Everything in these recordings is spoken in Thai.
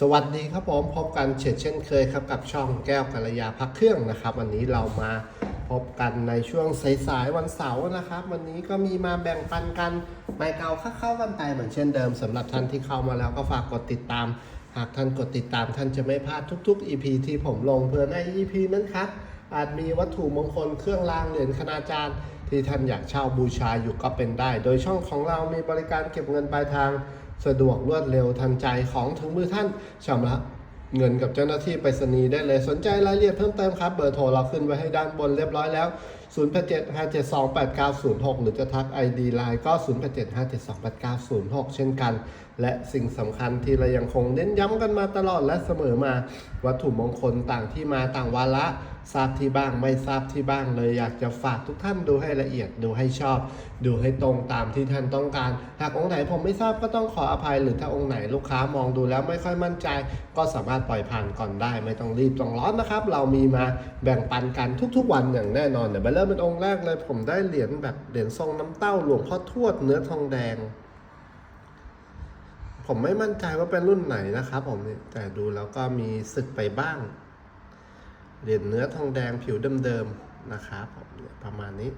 สวัสดีครับผมพบกันเช่นเช่นเคยครับกับช่องแก้วกัลยาพักเครื่องนะครับ วันนี้เรามาพบกันในช่วงสายๆวันเสาร์นะครับ วันนี้ก็มีมาแบ่งปันกันใบเก่าเข้าๆกันไปเหมือนเช่นเดิมสำหรับท่านที่เข้ามาแล้วก็ฝากกดติดตาม หากท่านกดติดตามท่านจะไม่พลาดทุกๆ EP ที่ผมลงเพื่อใน EP นั้นครับอาจมีวัตถุมงคลเครื่องรางเหรียญคณาจารย์ ที่ท่านอยากเช่าบูชาอยู่ก็เป็นได้ โดยช่องของเรามีบริการเก็บเงินปลายทาง สะดวกรวดเร็วทันใจของถึงมือท่านชำระเงินกับเจ้าหน้าที่ไปรษณีย์ได้เลยสนใจรายละเอียดเพิ่มเติมครับ เบอร์โทรเราขึ้นไว้ให้ด้านบนเรียบร้อยแล้ว 0875728906 หรือจะทัก ID Line ก็ 0875728906 เช่นกัน และสิ่งสำคัญที่เรายังคงเน้นย้ำกันมาตลอดและเสมอมา วัตถุมงคลต่างที่มาต่างวาระ ทราบที่บ้างไม่ทราบที่บ้างเลย อยากจะฝากทุกท่านดูให้ละเอียดดูให้ชอบ ดูให้ตรงตามที่ท่านต้องการ หากองค์ไหนผมไม่ทราบก็ต้องขออภัย หรือถ้าองค์ไหนลูกค้ามองดูแล้วไม่ค่อยมั่นใจ ก็สามารถปล่อยผ่านก่อนได้ ไม่ต้องรีบต้องร้อนนะครับ เรามีมาแบ่งปันกันทุกๆ วันอย่างแน่นอนเดี๋ยวไปเริ่มเป็นองค์แรกเลยผมได้เหรียญแบบเหรียญทรงน้ำเต้าหลวงพ่อทวดเนื้อทองแดงผมไม่มั่นใจว่าเป็นรุ่นไหนนะครับผมเนี่ยแต่ดูแล้วก็มีสึกไปบ้าง เหรียญเนื้อทองแดงผิวเดิมๆนะครับผมประมาณนี้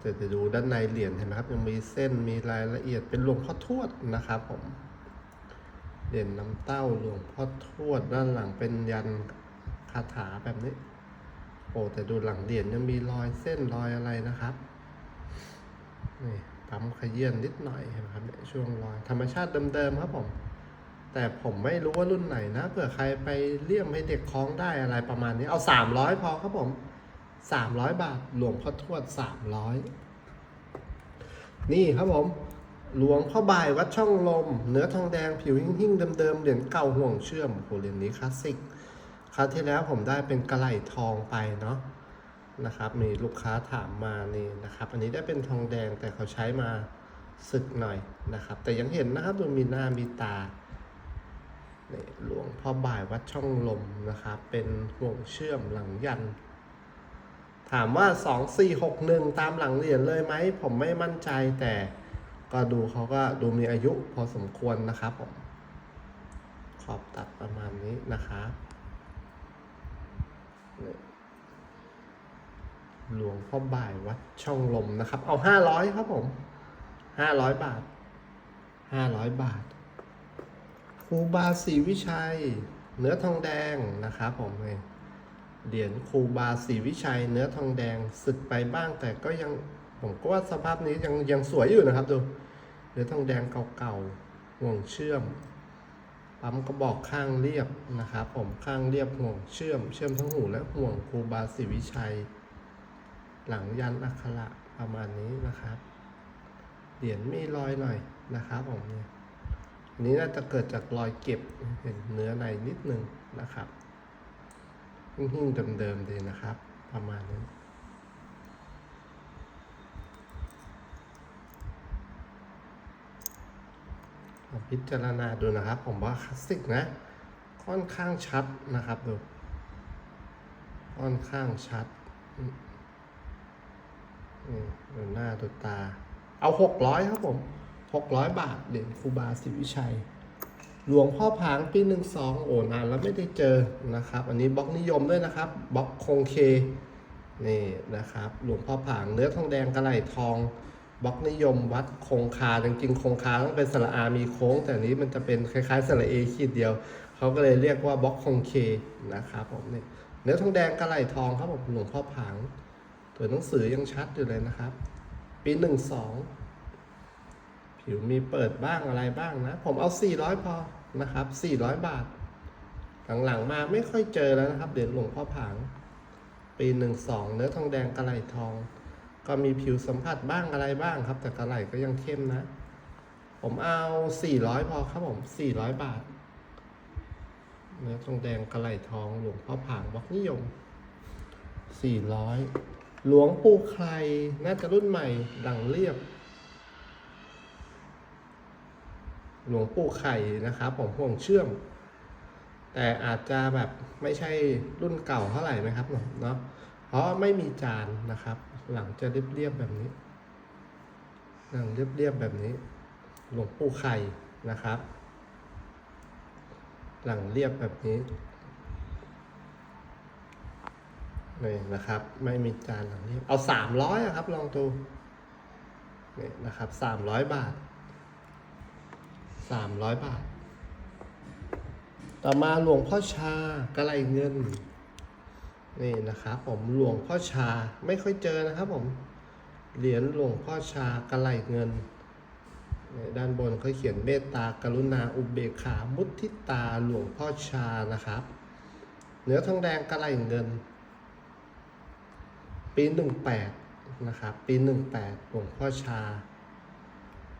แต่จะดูด้านในเหรียญเห็นไหมครับ ยังมีเส้นมีรายละเอียดเป็นหลวงพ่อทวดนะครับผมเหรียญน้ำเต้าหลวงพ่อทวดด้านหลังเป็นยันคาถาแบบนี้ โอ้แต่ดูหลังเหรียญยังมีรอยเส้นรอยอะไรนะครับนี่ปั๊มขยื่นนิดหน่อยเห็นไหมครับเนี่ยช่วงรอยธรรมชาติเดิมๆครับผม แต่ผมไม่รู้ว่ารุ่นไหนนะเผื่อใครไปเลี่ยมให้เด็กคล้องได้อะไรประมาณนี้ เอาสามร้อยพอครับผมสามร้อยบาทหลวงพ่อทวดสามร้อยนี่ครับผมหลวงพ่อบ่ายวัดช่องลม เนื้อทองแดงผิวหิ่งๆเดิมๆเหรียญเก่าห่วงเชื่อมโหเหรียญนี้คลาสสิกคราวที่แล้วผมได้เป็นกระไหล่ทองไปเนาะนะครับ มีลูกค้าถามมานี่นะครับ อันนี้ได้เป็นทองแดงแต่เขาใช้มาสึกหน่อยนะครับ แต่ยังเห็นนะครับดูมีหน้ามีตา หลวงพ่อบ่ายวัดช่องลมนะครับ เป็นห่วงเชื่อมหลังยัน ถามว่า 2461 ตามหลังเหรียญเลยไหม ผมไม่มั่นใจแต่ก็ดูเขาก็ดูมีอายุพอสมควรนะครับผม ขอบตัดประมาณนี้นะครับหลวงพ่อบ่ายวัดช่องลมนะครับ เอา500ครับผม500บาท500บาท ครูบาศรีวิชัย เนื้อทองแดงนะครับผมเลยเหรียญครูบาศรีวิชัย เนื้อทองแดงสึกไปบ้าง แต่ก็ยังผมก็ว่าสภาพนี้ยังยังสวยอยู่นะครับดูเนื้อทองแดงเก่าๆห่วงเชื่อมปั๊มกระบอกข้างเรียบนะครับผมข้างเรียบห่วงเชื่อม เชื่อมทั้งหูและห่วงครูบาศรีวิชัย หลังยันอักขระประมาณนี้นะครับ เหรียญมีรอยหน่อยนะครับผมเนี่ย อันนี้น่าจะเกิดจากรอยเก็บเห็นเนื้อในนิดนึงนะครับหิ่งๆเดิมๆดีนะครับ ประมาณนี้ลองพิจารณาดูนะครับ ผมว่าคลาสสิกนะ ค่อนข้างชัดนะครับดู ค่อนข้างชัดอืมอืมดูหน้าดูตา เอาหกร้อยครับผม หกร้อยบาทเหรียญครูบาศรีวิชัย หลวงพ่อผางปีหนึ่งสองโอ้นานแล้วไม่ได้เจอนะครับ อันนี้บล็อกนิยมด้วยนะครับบล็อกคงเคนี่นะครับ หลวงพ่อผางเนื้อทองแดงกระไหลทองบล็อกนิยมวัดคงคาจริงๆคงคาต้องเป็นสระอามีโค้ง แต่อันนี้มันจะเป็นคล้ายๆสระเอขีดเดียว เขาก็เลยเรียกว่าบล็อกคงเคนะครับผมนี่เนื้อทองแดงกระไหลทองครับผมหลวงพ่อผางตัวหนังสือยังชัดอยู่เลยนะครับ ปีหนึ่งสอง ผิวมีเปิดบ้างอะไรบ้างนะ ผมเอา 400 พอนะครับ 400 บาท หลังๆมาไม่ค่อยเจอแล้วนะครับเหรียญหลวงพ่อผาง ปีหนึ่งสองเนื้อทองแดงกระไหลทอง ก็มีผิวสัมผัสบ้างอะไรบ้างครับ แต่กระไหลก็ยังเข้มนะ ผมเอา 400 พอครับผม 400 บาท เนื้อทองแดงกระไหลทอง หลวงพ่อผางบล็อกนิยม 400 หลวงปู่ใครน่าจะรุ่นใหม่ดังเรียบ หลวงปู่ไข่นะครับผมห่วงเชื่อม แต่อาจจะแบบไม่ใช่รุ่นเก่าเท่าไหร่นะครับเนาะเพราะไม่มีจานนะครับ หลังจะเรียบๆแบบนี้ หลังเรียบๆแบบนี้ หลวงปู่ไข่นะครับ หลังเรียบแบบนี้นี่นะครับ ไม่มีจานหลังเรียบเอาสามร้อยครับ ลองดูนี่นะครับสามร้อยบาท สามร้อยบาท ต่อมาหลวงพ่อชากระไรเงิน นี่นะครับผมหลวงพ่อชาไม่ค่อยเจอนะครับผม เหรียญหลวงพ่อชากระไรเงิน ด้านบนเขาเขียนเมตตากรุณาอุเบกขามุทิตาหลวงพ่อชานะครับ เนื้อทองแดงกระไรเงิน ปีหนึ่งแปดนะครับ ปีหนึ่งแปดหลวงพ่อชา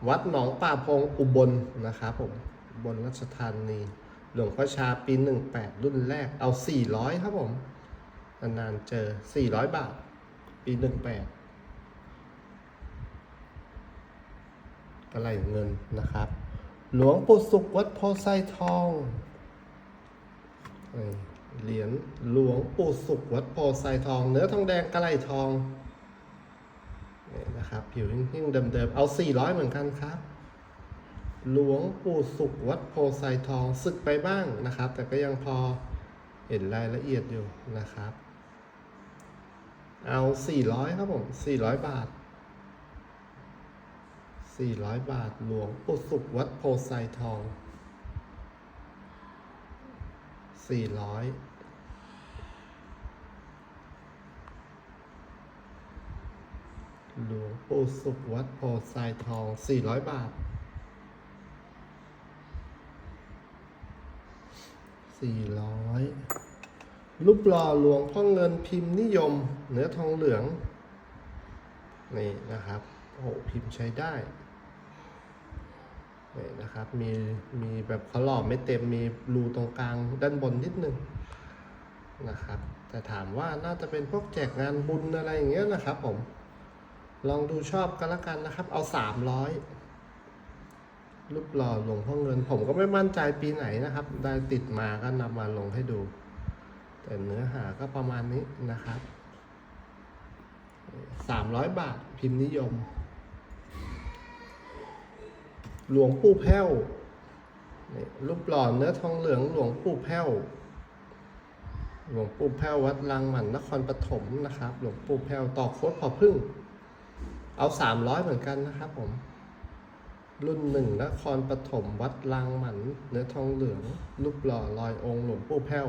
วัดหนองป่าพงอุบลนะครับผมอุบนรัชธานี หลวงพ่อชาปีหนึ่งแปดรุ่นแรกเอาสี่ร้อยครับผมนานๆเจอ 400 บาท ปี 18กระไรเงินนะครับ หลวงปู่สุขวัดโพไซทองเหรียญหลวงปู่สุขวัดโพไซทอง เนื้อทองแดงกระไรทอง นะครับ ผิวหิ้งๆเดิมๆเอา 400 เหมือนกันครับ หลวงปู่สุขวัดโพไซทองศึกไปบ้างนะครับ แต่ก็ยังพอเห็นรายละเอียดอยู่นะครับ เอา 400 ครับผม 400 บาท 400 บาท หลวงปู่สุขวัดโพไซทอง 400 หลวงปู่สุขวัดโพไซทอง 400 บาท 400รูปหล่อหลวงพ่อเงินพิมพ์นิยม เนื้อทองเหลือง นี่นะครับ โอ้โหพิมพ์ใช้ได้นี่นะครับ มีมีแบบเขาหล่อไม่เต็มมีรูตรงกลางด้านบนนิดนึงนะครับ แต่ถามว่าน่าจะเป็นพวกแจกงานบุญอะไรอย่างเงี้ยนะครับผม ลองดูชอบกันละกันนะครับ เอาสามร้อยรูปหล่อหลวงพ่อเงิน ผมก็ไม่มั่นใจปีไหนนะครับ ได้ติดมาก็นำมาลงให้ดู แต่เนื้อหาก็ประมาณนี้นะครับสามร้อยบาทพิมพ์นิยม หลวงปู่แพ้วรูปหล่อเนื้อทองเหลืองหลวงปู่แพ้วหลวงปู่แพ้ววัดลังหมันนครปฐมนะครับ หลวงปู่แพ้วต่อโคตรพอพึ่ง เอาสามร้อยเหมือนกันนะครับผม รุ่นหนึ่งนครปฐมวัดลังหมัน เนื้อทองเหลืองรูปหล่อลอยองค์หลวงปู่แพ้ว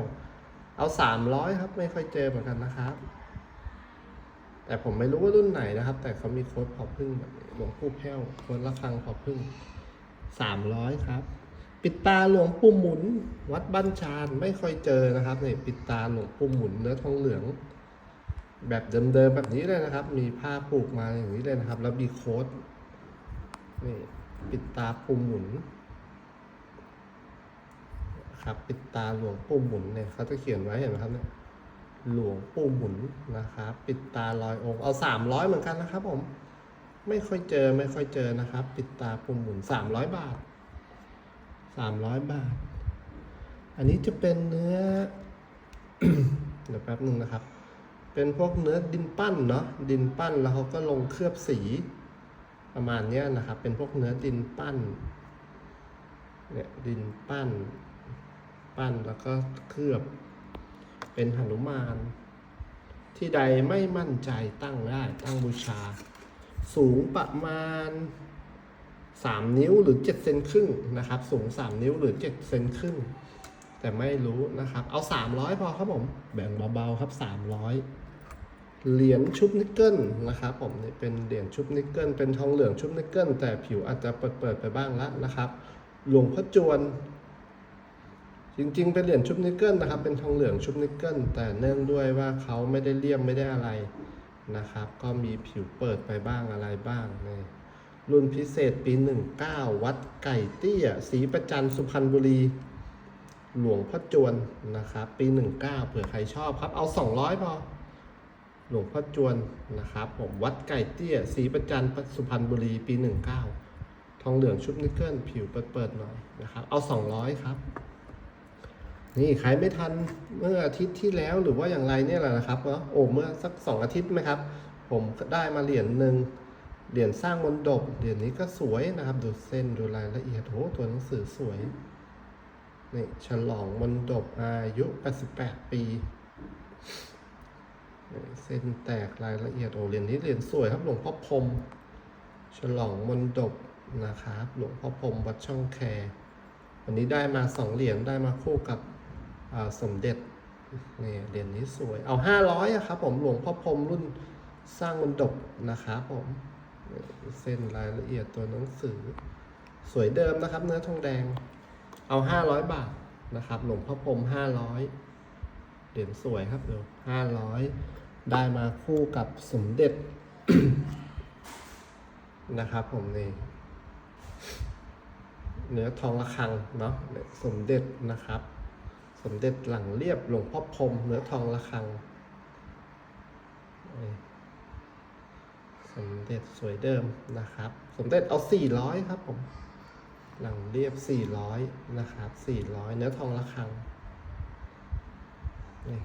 เอาสามร้อยครับ ไม่ค่อยเจอเหมือนกันนะครับ แต่ผมไม่รู้ว่ารุ่นไหนนะครับ แต่เขามีโค้ดพอพึ่งแบบนี้หลวงปู่แพ้วโค้ดละครังพอพึ่งสามร้อยครับปิดตาหลวงปู่หมุน วัดบ้านชานไม่ค่อยเจอนะครับนี่ปิดตาหลวงปู่หมุนเนื้อทองเหลือง แบบเดิมๆแบบนี้เลยนะครับ มีผ้าผูกมาอย่างนี้เลยนะครับ แล้วมีโค้ดนี่ปิดตาปู่หมุนครับปิดตาหลวงปู่หมุนเนี่ยเขาจะเขียนไว้เห็นไหมครับเนี่ยหลวงปู่หมุนนะครับ ปิดตาลอยองค์เอาสามร้อยเหมือนกันนะครับ ผม ไม่ค่อยเจอไม่ค่อยเจอนะครับ ปิดตาปู่หมุนสามร้อยบาทสามร้อยบาท อันนี้จะเป็นเนื้อเดี๋ยวแป๊บหนึ่งนะครับ เป็นพวกเนื้อดินปั้นเนาะดินปั้นแล้วเขาก็ลงเคลือบสีประมาณนี้นะครับ เป็นพวกเนื้อดินปั้นเนี่ยดินปั้น ปั้นแล้วก็เคลือบ เป็นหนุมาน ที่ใดไม่มั่นใจตั้งได้ตั้งบูชา สูงประมาณ 3 นิ้วหรือ7เซนครึ่งนะครับ สูง 3 นิ้วหรือ7เซนครึ่งแต่ไม่รู้นะครับ เอา 300 พอครับผม แบ่งเบาๆครับ 300 เหรียญชุบนิกเกิลนะครับผมนี่เป็นเหรียญชุบนิกเกิลเป็นทองเหลืองชุบนิกเกิลแต่ผิวอาจจะเปิดๆไปบ้างแล้วนะครับ หลวงพ่อจวน จริงๆ เป็นเหรียญชุบนิกเกิลนะครับ เป็นทองเหลืองชุบนิกเกิลแต่เนื่องด้วยว่าเขาไม่ได้เลี่ยมไม่ได้อะไรนะครับ ก็มีผิวเปิดไปบ้างอะไรบ้างนี่รุ่นพิเศษปี 19 วัดไก่เตี้ยศรีประจันสุพรรณบุรีหลวงพ่อจวนนะครับ ปี 19 เผื่อใครชอบครับ เอา 200 พอ หลวงพ่อจวนนะครับผมวัดไก่เตี้ยศรีประจันสุพรรณบุรีปี 19 ทองเหลืองชุบนิกเกิลผิวเปิดๆหน่อยนะครับ เอา 200 ครับ นี่ขายไม่ทันเมื่ออาทิตย์ที่แล้วหรือว่าอย่างไรเนี่ยแหละนะครับเนาะโอ้เมื่อสักสองอาทิตย์ไหมครับ ผมได้มาเหรียญหนึ่งเหรียญสร้างมนดบเหรียญนี้ก็สวยนะครับ ดูเส้นดูรายละเอียดโอ้ตัวหนังสือสวยนี่ฉลองมนดบอายุ 88 ปีนี่ เส้นแตกรายละเอียดโอเหรียญนี้เหรียญสวยครับหลวงพ่อพรมฉลองมนดบนะครับ หลวงพ่อพรมวัดช่องแควันนี้ได้มาสองเหรียญได้มาคู่กับสมเด็จนี่เหรียญนี้สวยเอาห้าร้อยอะครับผมหลวงพ่อพรมรุ่นสร้างมนดบนะครับผมเส้นรายละเอียดตัวหนังสือ สวยเดิมนะครับ เนื้อทองแดง เอาห้าร้อยบาทนะครับ หลวงพ่อพรมห้าร้อยเหรียญสวยครับเดี๋ยวห้าร้อย ได้มาคู่กับสมเด็จนะครับผมนี่เนื้อทองระฆังเนาะสมเด็จนะครับ สมเด็จหลังเรียบหลวงพ่อพรมเนื้อทองระฆัง สมเด็จสวยเดิมนะครับ สมเด็จเอาสี่ร้อยครับผมหลังเรียบสี่ร้อยนะครับสี่ร้อยเนื้อทองระฆังนี่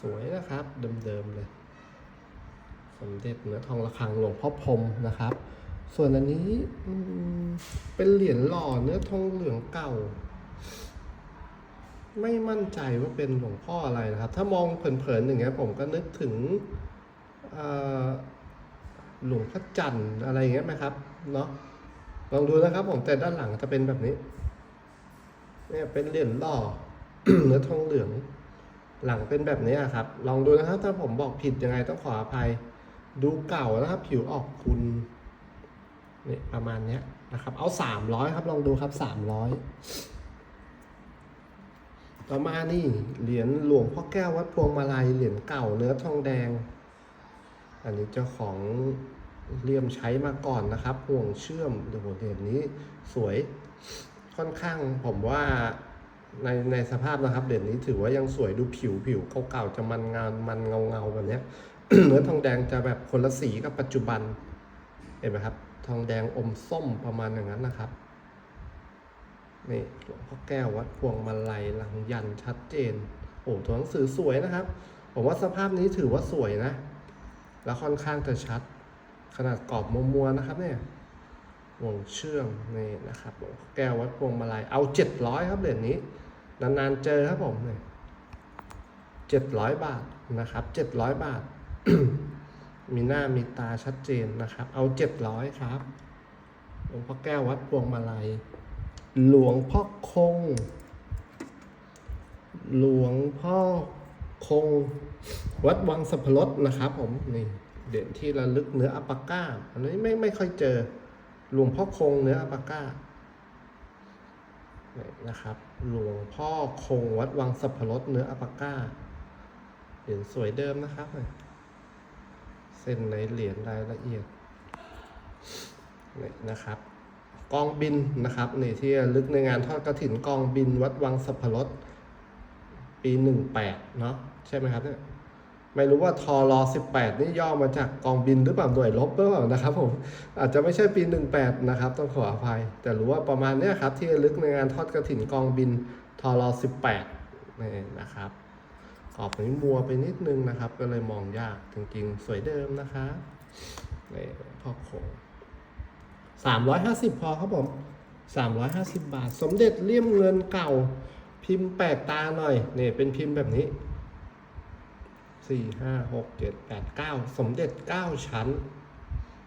สวยนะครับ เดิมๆเลย สมเด็จเนื้อทองระฆังหลวงพ่อพรมนะครับ ส่วนอันนี้เป็นเหรียญหล่อเนื้อทองเหลืองเก่า ไม่มั่นใจว่าเป็นหลวงพ่ออะไรนะครับ ถ้ามองเผินๆอย่างเงี้ยผมก็นึกถึงหลวงพ่อจันทร์อะไรอย่างเงี้ยไหมครับเนาะลองดูนะครับผมแต่ด้านหลังจะเป็นแบบนี้ เนี่ยเป็นเหรียญหล่อเนื้อทองเหลือง หลังเป็นแบบนี้อะครับ ลองดูนะครับ ถ้าผมบอกผิดยังไงต้องขออภัย ดูเก่านะครับ ผิวออกคุณนี่ประมาณเนี้ยนะครับ เอาสามร้อยครับ ลองดูครับสามร้อยต่อมานี่เหรียญหลวงพ่อแก้ววัดพวงมาลัยเหรียญเก่าเนื้อทองแดง อันนี้เจ้าของเลี่ยมใช้มาก่อนนะครับ ห่วงเชื่อมโอ้โหเหรียญนี้สวยค่อนข้างผมว่า ในในสภาพนะครับเหรียญนี้ถือว่ายังสวยดูผิวผิวเก่าๆจะมันงานมันเงาเงาๆแบบเนี้ยเนื้อทองแดงจะแบบคนละสีกับปัจจุบัน เห็นไหมครับ ทองแดงอมส้มประมาณอย่างนั้นนะครับนี่หลวงพ่อแก้ววัดพวงมาลัยหลังยันชัดเจน โอ้ตัวหนังสือสวยนะครับ ผมว่าสภาพนี้ถือว่าสวยนะ แล้วค่อนข้างจะชัด ขนาดกรอบมัวๆนะครับเนี่ย วงเชื่อมนี่นะครับแก้ววัดพวงมาลัยเอาเจ็ดร้อยครับเหรียญนี้ นานๆเจอครับผมเนี่ยเจ็ดร้อยบาทนะครับเจ็ดร้อยบาท มีหน้ามีตาชัดเจนนะครับ เอาเจ็ดร้อยครับหลวงพ่อแก้ววัดพวงมาลัย หลวงพ่อคง หลวงพ่อคง วัดวังสัพพรสนะครับผมนี่เด่นที่ระลึกเนื้ออัปปาก้าอันนี้ไม่ไม่ค่อยเจอ หลวงพ่อคงเนื้ออัปาก้านี่นะครับ หลวงพ่อคงวัดวังสัพพรสเนื้ออัปาก้าเหรียญสวยเดิมนะครับ เส้นในเหรียญรายละเอียดนี่นะครับกองบินนะครับนี่ที่ลึกในงานทอดกระถินกองบินวัดวังสัพพรสปีหนึ่งแปดเนาะใช่ไหมครับเนี่ย ไม่รู้ว่าทอรอสิบแปดนี่ย่อมาจากกองบินหรือเปล่าหน่วยลบหรือเปล่านะครับผมอาจจะไม่ใช่ปีหนึ่งแปดนะครับ ต้องขออภัย แต่รู้ว่าประมาณนี้ครับ ที่ลึกในงานทอดกระถินกองบินทอรอสิบแปดนี่นะครับกรอบนี้มัวไปนิดนึงนะครับ ก็เลยมองยากจริงๆ สวยเดิมนะครับนี่พ่อโคงสามร้อยห้าสิบพอครับผมสามร้อยห้าสิบบาท สมเด็จเลี่ยมเงินเก่า พิมพ์แปลกตาหน่อยนี่เป็นพิมพ์แบบนี้ สี่ห้าหกเจ็ดแปดเก้าสมเด็จเก้าชั้น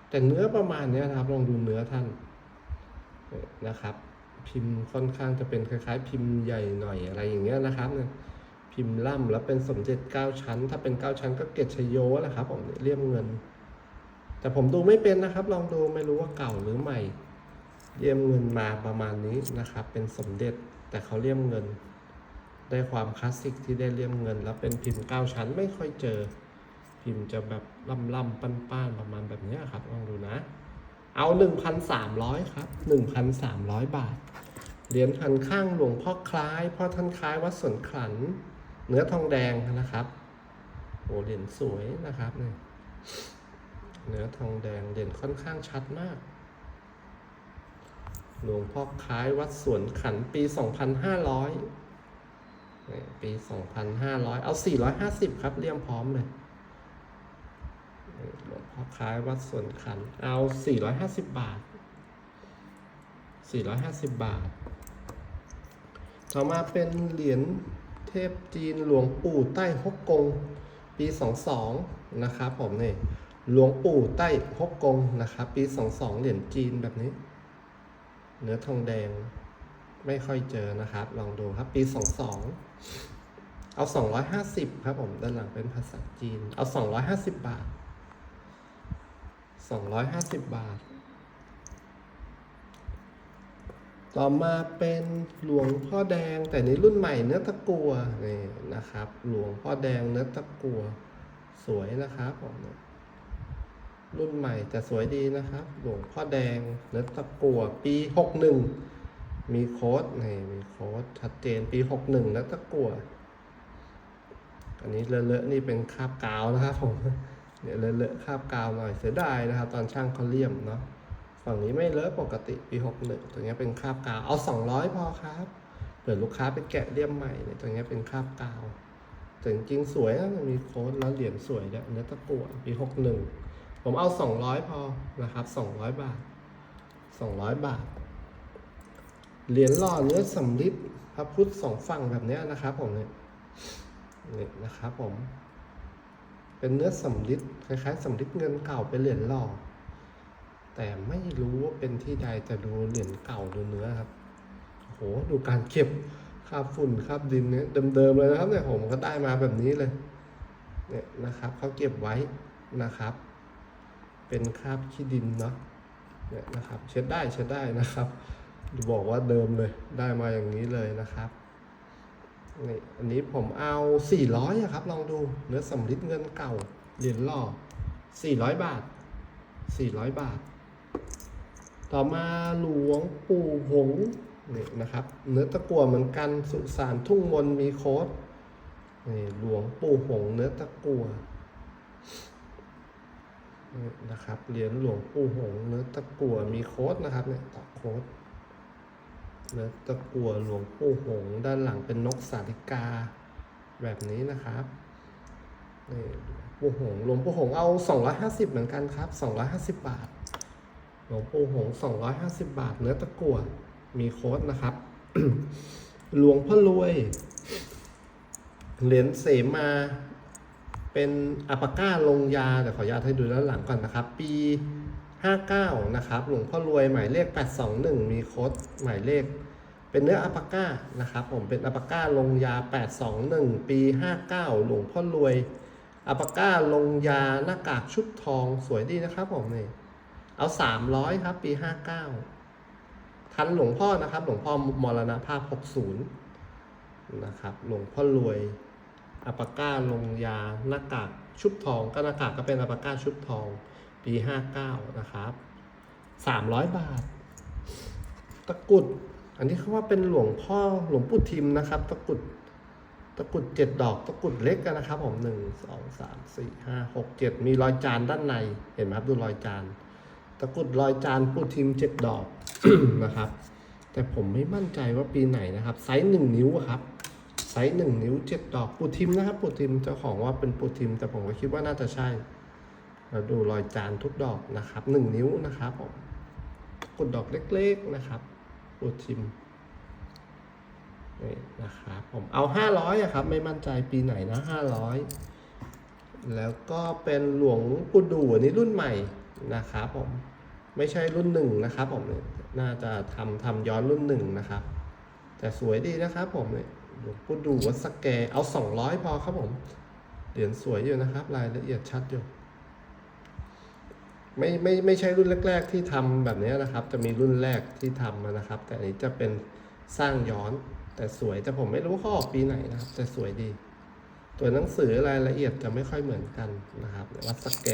แต่เนื้อประมาณนี้นะครับลองดูเนื้อท่านนะครับ พิมพ์ค่อนข้างจะเป็นคล้ายๆ พิมพ์ใหญ่หน่อยอะไรอย่างเงี้ยนะครับพิมพ์ล่ำแล้วเป็นสมเด็จเก้าชั้น ถ้าเป็นเก้าชั้นก็เกตชโยแหละครับผมเลี่ยมเงิน แต่ผมดูไม่เป็นนะครับ ลองดูไม่รู้ว่าเก่าหรือใหม่เลี่ยมเงินมาประมาณนี้นะครับ เป็นสมเด็จแต่เขาเลี่ยมเงิน ได้ความคลาสสิกที่ได้เลี่ยมเงิน แล้วเป็นพิมพ์เก้าชั้นไม่ค่อยเจอ พิมพ์จะแบบล่ำๆป้านๆประมาณแบบนี้ครับลองดูนะ เอาหนึ่งพันสามร้อยครับหนึ่งพันสามร้อยบาท เหรียญพันข้างหลวงพ่อคล้ายพ่อท่านคล้ายวัดสวนขลัน เนื้อทองแดงนะครับโอ้เหรียญสวยนะครับเนี่ยเนื้อทองแดงเด่นค่อนข้างชัดมาก หลวงพ่อคล้ายวัดสวนขันปี 2500 ปี 2500 เอา 450 ครับเลี่ยมพร้อมเลยหลวงพ่อคล้ายวัดส่วนขัน เอา 450 บาท 450 บาท ต่อมาเป็นเหรียญเทพจีนหลวงปู่ใต้ฮกกง ปี 22 นะครับผมนี่หลวงปู่ใต้ฮกกงนะครับ ปี 22 เหรียญจีนแบบนี้ เนื้อทองแดง ไม่ค่อยเจอนะครับ ลองดูครับปี 22 เอา 250 ครับผมด้านหลังเป็นภาษาจีน เอา 250 บาท 250 บาท ต่อมาเป็นหลวงพ่อแดงแต่ในรุ่นใหม่เนื้อตะกัวนี่นะครับ หลวงพ่อแดงเนื้อตะกัว สวยนะครับผมรุ่นใหม่แต่สวยดีนะครับ หลวงพ่อแดงเนื้อตะกัวปีหกหนึ่ง มีโค้ดนี่มีโค้ดชัดเจนปีหกหนึ่งเนื้อตะกัวอันนี้เลอะๆนี่เป็นคาบกาวนะครับผมเนี่ยเลอะๆคาบกาวหน่อยเสียดายนะครับ ตอนช่างเขาเลี่ยมเนาะฝั่งนี้ไม่เลอะปกติปีหกหนึ่งตัวเนี้ยเป็นคาบกาวเอาสองร้อยพอครับเผื่อลูกค้าไปแกะเลี่ยมใหม่เนี่ยตัวเนี้ยเป็นคาบกาวแต่จริงๆสวยนะมีโค้ดแล้วเหรียญสวยเนี่ยเนื้อตะกั่วปีหกหนึ่งผมเอาสองร้อยพอนะครับสองร้อยบาทสองร้อยบาท เหรียญหล่อเนื้อสำริดพระพุทธสองฝั่งแบบนี้นะครับผมเนี่ยนี่นะครับผม เป็นเนื้อสำริดคล้ายๆสำริดเงินเก่าเป็นเหรียญหล่อ แต่ไม่รู้ว่าเป็นที่ใดแต่ดูเหรียญเก่าดูเนื้อครับโอ้โหดูการเก็บคราบฝุ่นคราบดินเนี่ยเดิมๆเลยนะครับเนี่ยผมก็ได้มาแบบนี้เลยเนี่ยนะครับเขาเก็บไว้นะครับ เป็นคราบขี้ดินเนาะเนี่ยนะครับ เช็ดได้เช็ดได้นะครับ บอกว่าเดิมเลย ได้มาอย่างนี้เลยนะครับนี่อันนี้ผมเอา 400อะครับ ลองดู เนื้อสำริดเงินเก่า เหรียญหล่อ400 บาท 400 บาท ต่อมาหลวงปู่หงนี่นะครับ เนื้อตะกั่วเหมือนกัน สุสานทุ่งมนมีโค้ดนี่หลวงปู่หง เนื้อตะกั่วนี่นะครับ เหรียญหลวงปู่หง เนื้อตะกั่วมีโค้ดนะครับเนี่ยต่อโค้ด เนื้อตะกั่วหลวงปู่หงด้านหลังเป็นนกสาลิกาแบบนี้นะครับนี่ปู่หงหลวงปู่หงส์เอา 250 เหมือนกันครับ 250 บาท หลวงปู่หงส์250 บาท เนื้อตะกั่วมีโค้ดนะครับ หลวงพ่อรวย เหรียญเสมาเป็นอัปาก้าลงยาแต่ขออนุญาตให้ดูด้านหลังก่อนนะครับ ปี 59 นะครับหลวงพ่อรวยหมายเลข 821 มีโค้ดหมายเลข เป็นเนื้ออัปาก้านะครับผมเป็นอัปาก้าลงยา 821 ปี 59 หลวงพ่อรวยอัปาก้าลงยาหน้ากากชุบทองสวยดีนะครับผมนี่เอา 300 ครับ ปี 59 ทันหลวงพ่อนะครับ หลวงพ่อมรณภาพ 60 นะครับหลวงพ่อรวยอัปาก้าลงยาหน้ากากชุบทองก็หน้ากากก็เป็นอัปาก้าชุบทอง ปี 59 นะครับ 300 บาท ตะกุด อันนี้เขาว่าเป็นหลวงพ่อหลวงปู่ทิมนะครับ ตะกุด ตะกุดเจ็ดดอก ตะกุดเล็กกันนะครับ ผมหนึ่งสองสามสี่ห้าหกเจ็ดมีรอยจานด้านใน เห็นไหมครับ ดูรอยจาน ตะกุดรอยจานปู่ทิมเจ็ดดอกนะครับ แต่ผมไม่มั่นใจว่าปีไหนนะครับ ไซส์หนึ่งนิ้วครับไซส์หนึ่งนิ้วเจ็ดดอกปูทิมนะครับปูทิมเจ้าของว่าเป็นปูทิม แต่ผมก็คิดว่าน่าจะใช่ เราดูรอยจานทุกดอกนะครับหนึ่งนิ้วนะครับผมกรุดดอกเล็กๆนะครับปูทิมนี่นะครับผมเอาห้าร้อยอะครับ ไม่มั่นใจปีไหนนะห้าร้อยแล้วก็เป็นหลวงปู่ดูอันนี้รุ่นใหม่นะครับผมไม่ใช่รุ่นหนึ่งนะครับผมเนี่ยน่าจะทำทำย้อนรุ่นหนึ่งนะครับ แต่สวยดีนะครับผมเนี่ยหลวงปู่ดูวัดสแกเอาสองร้อยพอครับผมเหรียญสวยอยู่นะครับ รายละเอียดชัดอยู่ ไม่ไม่ไม่ใช่รุ่นแรก ๆ ที่ทำแบบนี้นะครับ จะมีรุ่นแรกที่ทำนะครับ แต่อันนี้จะเป็นสร้างย้อนแต่สวยแต่ผมไม่รู้ขาออกปีไหนนะครับ แต่สวยดี ตัวหนังสือรายละเอียดจะไม่ค่อยเหมือนกันนะครับวัดสแก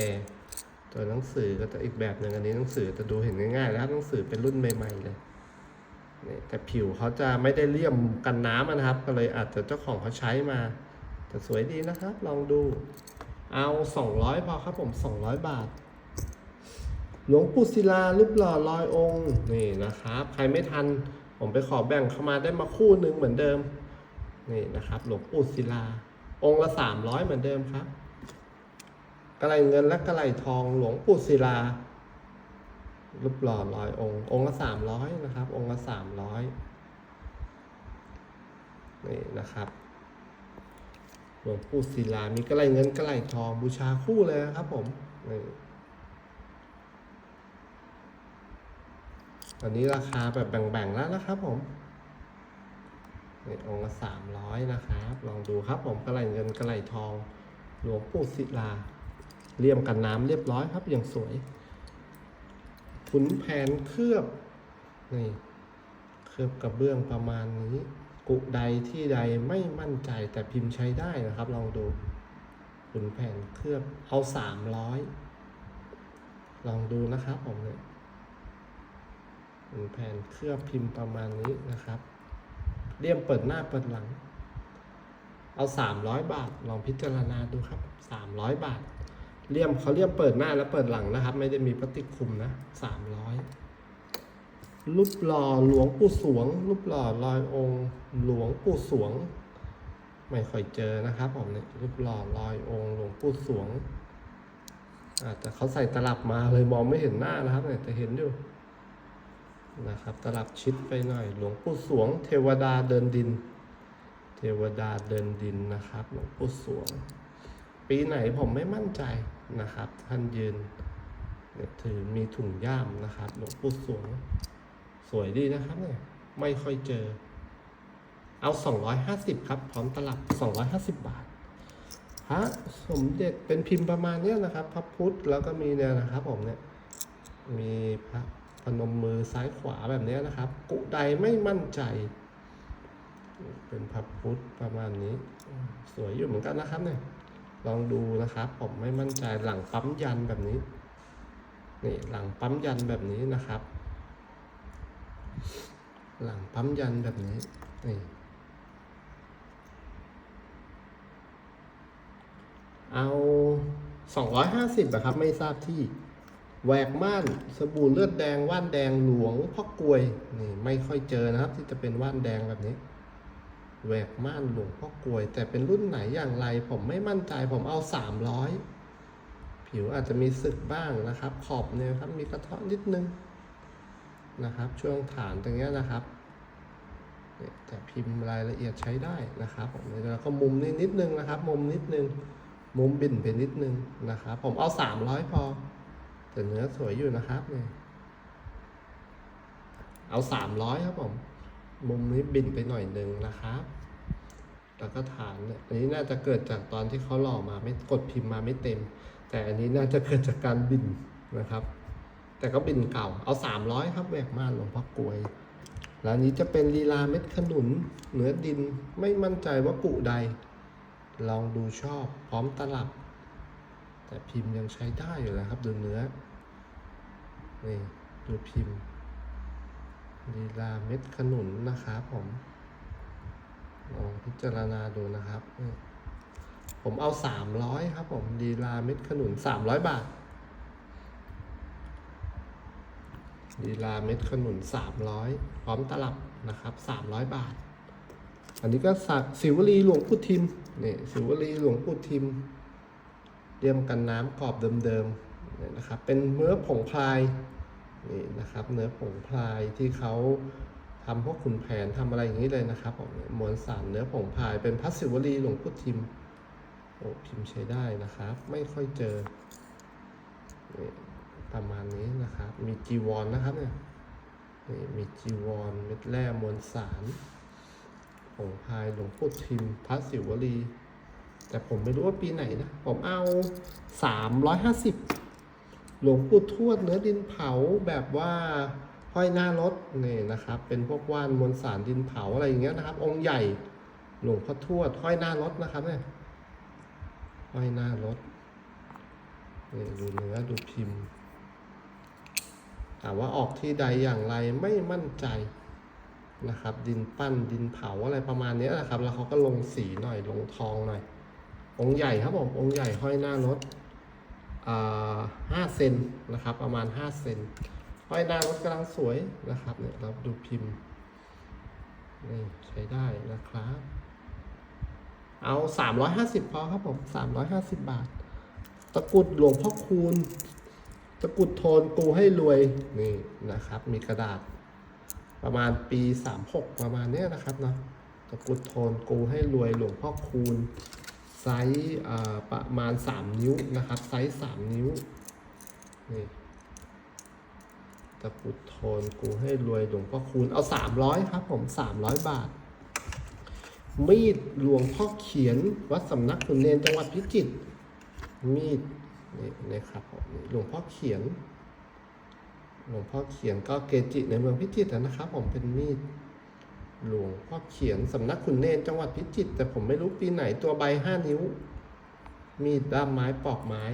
ตัวหนังสือก็จะอีกแบบหนึ่งอันนี้หนังสือจะดูเห็นง่ายๆแล้วหนังสือเป็นรุ่นใหม่ๆเลยนี่แต่ผิวเขาจะไม่ได้เลี่ยมกันน้ำนะครับ ก็เลยอาจจะเจ้าของเขาใช้มา แต่สวยดีนะครับ ลองดูเอา 200 พอครับผม 200 บาท หลวงปู่ศิลารูปหล่อลอยองค์นี่นะครับ ใครไม่ทันผมไปขอแบ่งเข้ามาได้มาคู่หนึ่งเหมือนเดิมนี่นะครับ หลวงปู่ศิลา องค์ละสามร้อยเหมือนเดิมครับกระไรเงินและกระไรทองหลวงปู่ศิลารูปหล่อลอยองค์ องค์ละสามร้อยนะครับ องค์ละสามร้อยนี่นะครับหลวงปู่ศิลามีกระไรเงินกระไรทองบูชาคู่เลยนะครับผมนี่ ตอนนี้ราคาแบบแบ่งๆแล้วนะครับผมนี่องค์ละสามร้อยนะครับ ลองดูครับผมกระไรเงินกระไรทอง หลวงปู่ศิลาเลี่ยมกันน้ำเรียบร้อยครับอย่างสวย ขุนแผนเคลือบนี่เคลือบกระเบื้องประมาณนี้ กุใดที่ใดไม่มั่นใจแต่พิมพ์ใช้ได้นะครับ ลองดู ขุนแผนเคลือบเอาสามร้อยลองดูนะครับผมเนี่ย ขุนแผ่นเคลือบพิมพ์ประมาณนี้นะครับเลี่ยมเปิดหน้าเปิดหลัง เอาสามร้อยบาท ลองพิจารณาดูครับสามร้อยบาท เลี่ยมเขาเลี่ยมเปิดหน้าและเปิดหลังนะครับ ไม่ได้มีพลาสติกคุมนะสามร้อยรูปหล่อหลวงปู่สวงรูปหล่อลอยองค์หลวงปู่สวง ไม่ค่อยเจอนะครับผมเนี่ยรูปหล่อลอยองค์หลวงปู่สวงอาจจะเขาใส่ตลับมาเลยมองไม่เห็นหน้านะครับเนี่ยแต่เห็นอยู่ นะครับ ตลับชิดไปหน่อย หลวงปู่สวง เทวดาเดินดิน เทวดาเดินดินนะครับ หลวงปู่สวง ปีไหนผมไม่มั่นใจนะครับ ท่านยืนเนี่ยถือมีถุงย่ามนะครับ หลวงปู่สวง สวยดีนะครับเนี่ยไม่ค่อยเจอ เอา 250 ครับ พร้อมตลับ 250 บาทพระสมเด็จเป็นพิมพ์ประมาณเนี้ยนะครับ พระพุทธแล้วก็มีเนี่ยนะครับผมเนี่ยมีพระ นมมือซ้ายขวาแบบนี้นะครับ กุใดไม่มั่นใจ เป็นพระพุทธประมาณนี้ สวยอยู่เหมือนกันนะครับเนี่ย ลองดูนะครับ ผมไม่มั่นใจหลังปั๊มยันแบบนี้ นี่หลังปั๊มยันแบบนี้นะครับ หลังปั๊มยันแบบนี้ นี่เอาสองร้อยห้าสิบอะครับ ไม่ทราบที่ แหวกม่านสบู่เลือดแดงว่านแดงหลวงพ่อกลวยนี่ไม่ค่อยเจอนะครับ ที่จะเป็นว่านแดงแบบนี้แหวกม่านหลวงพ่อกลวย แต่เป็นรุ่นไหนอย่างไร ผมไม่มั่นใจผมเอาสามร้อยผิวอาจจะมีสึกบ้างนะครับ ขอบเนี่ยครับมีกระเทาะนิดนึงนะครับ ช่วงฐานตรงนี้นะครับเนี่ยแต่พิมพ์รายละเอียดใช้ได้นะครับผมแล้วก็มุมนี้นิดนึงนะครับ มุมนิดนึง มุมบิ่นไปนิดนึงนะครับ ผมเอาสามร้อยพอ แต่เนื้อสวยอยู่นะครับเนี่ยเอาสามร้อยครับผม มุมนี้บินไปหน่อยหนึ่งนะครับ แล้วก็ฐานเนี่ยอันนี้น่าจะเกิดจากตอนที่เขาหล่อมาไม่กดพิมพ์มาไม่เต็ม แต่อันนี้น่าจะเกิดจากการบินนะครับ แต่ก็บินเก่า เอาสามร้อยครับแหวกม่านหลวงพ่อกลวยแล้วนนี้จะเป็นลีลาเม็ดขนุนเนื้อดินไม่มั่นใจว่ากุใด ลองดูชอบพร้อมตลับ แต่พิมพ์ยังใช้ได้อยู่นะครับดูเนื้อ นี่ดูพิมพ์ลีลาเม็ดขนุนนะครับผมลองพิจารณาดูนะครับ ผมเอาสามร้อยครับผมลีลาเม็ดขนุนสามร้อยบาทลีลาเม็ดขนุนสามร้อยพร้อมตลับนะครับสามร้อยบาท อันนี้ก็สักสิวลีหลวงปู่ทิมเนี่ยสิวลีหลวงปู่ทิมเตรียมกันน้ำกรอบเดิมๆ นี่นะครับ เป็นเนื้อผงพลายนี่นะครับ เนื้อผงพลายที่เขาทำพวกขุนแผนทำอะไรอย่างนี้เลยนะครับผมมวลสารเนื้อผงพลายเป็นพัสสิวลีหลวงพุทธิมโอ้พิมพ์ใช้ได้นะครับ ไม่ค่อยเจอนี่ประมาณนี้นะครับ มีจีวรนนะครับเนี่ยนี่มีจีวรเม็ดแร่มวลสารผงพลายหลวงพุทธิมพัสสิวลี แต่ผมไม่รู้ว่าปีไหนนะ ผมเอาสามร้อย หลวงปู่ทวดเนื้อดินเผาแบบว่าห้อยหน้ารถนี่นะครับ เป็นพวกว่านมวลสารดินเผาอะไรอย่างเงี้ยนะครับ องค์ใหญ่หลวงพ่อทวดห้อยหน้ารถนะครับเนี่ยห้อยหน้ารถนี่ดูเนื้อดูพิมพ์แต่ว่าออกที่ใดอย่างไรไม่มั่นใจนะครับ ดินปั้นดินเผาอะไรประมาณนี้นะครับ แล้วเขาก็ลงสีหน่อยลงทองหน่อย องค์ใหญ่ครับผมองค์ใหญ่ห้อยหน้ารถ ห้าเซนนะครับประมาณห้าเซนห้อยนางรถกำลังสวยนะครับเนี่ยเราดูพิมพ์นี่ใช้ได้นะครับ เอาสามร้อยห้าสิบพอครับผมสามร้อยห้าสิบบาท ตะกุดหลวงพ่อคูณ ตะกุดโทนกูให้รวย นี่นะครับ มีกระดาษ ประมาณปีสามหกประมาณเนี้ยนะครับเนาะ ตะกุดโทนกูให้รวยหลวงพ่อคูณ ไซส์ประมาณ 3 นิ้วนะครับไซส์3นิ้วนี่ตะกรุดโทนกูให้รวยหลวงพ่อคูณเอา 300 ครับผม 300 บาท มีดหลวงพ่อเขียนวัดสำนักขุนเนนจังหวัดพิจิตรมีดนี่นะครับผมหลวงพ่อเขียน หลวงพ่อเขียนก็เกจิในเมืองพิจิตรนะครับผมเป็นมีด หลวงพ่อเขียนสำนักขุนเนนจังหวัดพิจิตรแต่ผมไม่รู้ปีไหนตัวใบห้านิ้ว มีดด้ามไม้ปอกไม้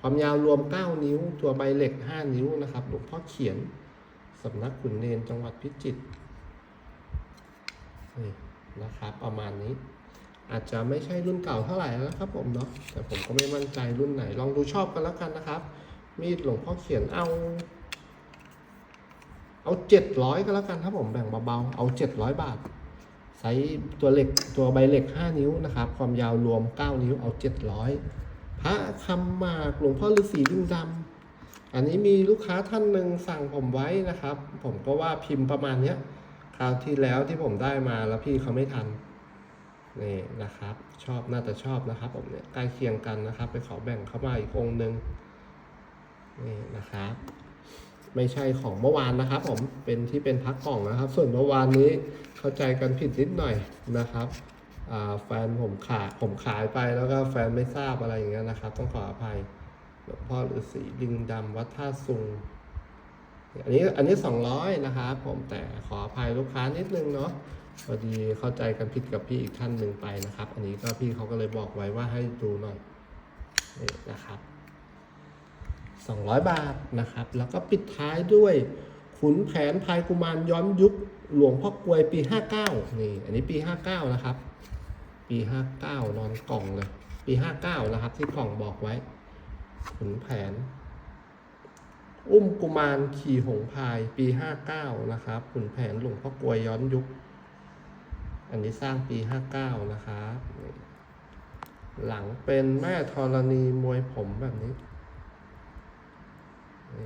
ความยาวรวม9นิ้ว ตัวใบเหล็ก5นิ้วนะครับ หลวงพ่อเขียนสำนักขุนเนนจังหวัดพิจิตรนี่นะครับประมาณนี้ อาจจะไม่ใช่รุ่นเก่าเท่าไหร่นะครับ ผมเนาะแต่ผมก็ไม่มั่นใจรุ่นไหน ลองดูชอบกันแล้วกันนะครับ มีดหลวงพ่อเขียนเอา เอาเจ็ดร้อยก็แล้วกันครับผมแบ่งเบาๆเอาเจ็ดร้อยบาทไซส์ตัวเหล็กตัวใบเหล็กห้านิ้วนะครับ ความยาวรวมเก้านิ้วเอาเจ็ดร้อยพระคำหมากหลวงพ่อฤาษีลิงดำอันนี้มีลูกค้าท่านหนึ่งสั่งผมไว้นะครับ ผมก็ว่าพิมพ์ประมาณเนี้ยคราวที่แล้วที่ผมได้มาแล้วพี่เขาไม่ทันนี่นะครับ ชอบน่าจะชอบนะครับผมเนี่ยใกล้เคียงกันนะครับ ไปขอแบ่งเข้ามาอีกองหนึ่งนี่นะครับ ไม่ใช่ของเมื่อวานนะครับผมเป็นที่เป็นพักกล่องนะครับ ส่วนเมื่อวานนี้เข้าใจกันผิดนิดหน่อยนะครับแฟนผมขายผมขายไปแล้วก็แฟนไม่ทราบอะไรอย่างเงี้ยนะครับ ต้องขออภัยหลวงพ่อฤาษีลิงดำวัดท่าซุงอันนี้อันนี้สองร้อยนะครับผมแต่ขออภัยลูกค้านิดนึงเนาะพอดีเข้าใจกันผิดกับพี่อีกท่านหนึ่งไปนะครับ อันนี้ก็พี่เขาก็เลยบอกไว้ว่าให้ดูหน่อยนี่นะครับ 200 บาทนะครับ แล้วก็ปิดท้ายด้วยขุนแผนพายกุมารย้อนยุคหลวงพ่อกลวยปี 59 นี่ อันนี้ปี 59 นะครับ ปี 59 นอนกล่องเลย ปี 59 นะครับ ที่กล่องบอกไว้ ขุนแผน อุ้มกุมารขี่หงพายปี 59 นะครับ ขุนแผนหลวงพ่อกลวยย้อนยุค อันนี้สร้างปี 59 นะครับ หลังเป็นแม่ธรณีมวยผมแบบนี้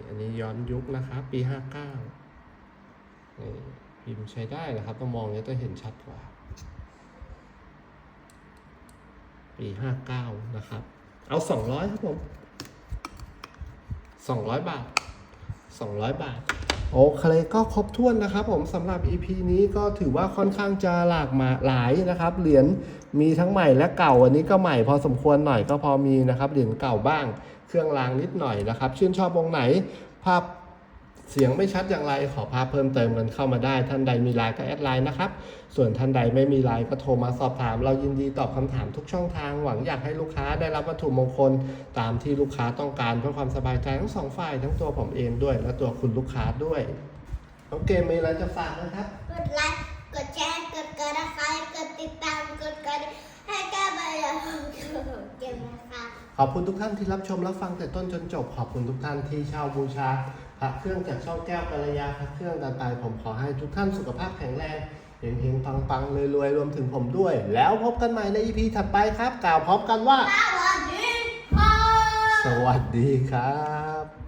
อันนี้ย้อนยุคนะครับ ปีห้าเก้านี่พิมพ์ใช้ได้นะครับต้องมองเนี้ยจะเห็นชัดกว่า ปีห้าเก้านะครับ เอาสองร้อยครับผมสองร้อยบาทสองร้อยบาทโอเคก็ครบถ้วนนะครับผมสำหรับ EP นี้ก็ถือว่าค่อนข้างจะหลากมาหลายนะครับ เหรียญมีทั้งใหม่และเก่าอันนี้ก็ใหม่พอสมควรหน่อยก็พอมีนะครับเหรียญเก่าบ้าง เครื่องรางนิดหน่อยนะครับ ชื่นชอบวงไหน ภาพเสียงไม่ชัดอย่างไรขอภาพเพิ่มเติมกันเข้ามาได้ ท่านใดมีไลน์ก็แอดไลน์นะครับ ส่วนท่านใดไม่มีไลน์ก็โทรมาสอบถาม เรายินดีตอบคำถามทุกช่องทาง หวังอยากให้ลูกค้าได้รับวัตถุมงคล ตามที่ลูกค้าต้องการเพื่อความสบายใจทั้งสองฝ่ายทั้งตัวผมเองด้วย และตัวคุณลูกค้าด้วยโอเคมีอะไรจะฝากนะครับ กดไลค์กดแชร์กดกระดิ่งกดติดตามกดกระดิ่งให้กับเราเกมนะคะ ขอบคุณทุกท่านที่รับชมรับฟังแต่ต้นจนจบ ขอบคุณทุกท่านที่เช่าบูชาพระเครื่องจากช่องแก้วกัลยาพระเครื่องต่างๆผมขอให้ทุกท่านสุขภาพแข็งแรงเฮงๆปังๆรวยๆรวมถึงผมด้วย แล้วพบกันใหม่ใน EP ถัดไปครับ กล่าวพร้อมกันว่า สวัสดีค่ะสวัสดีครับ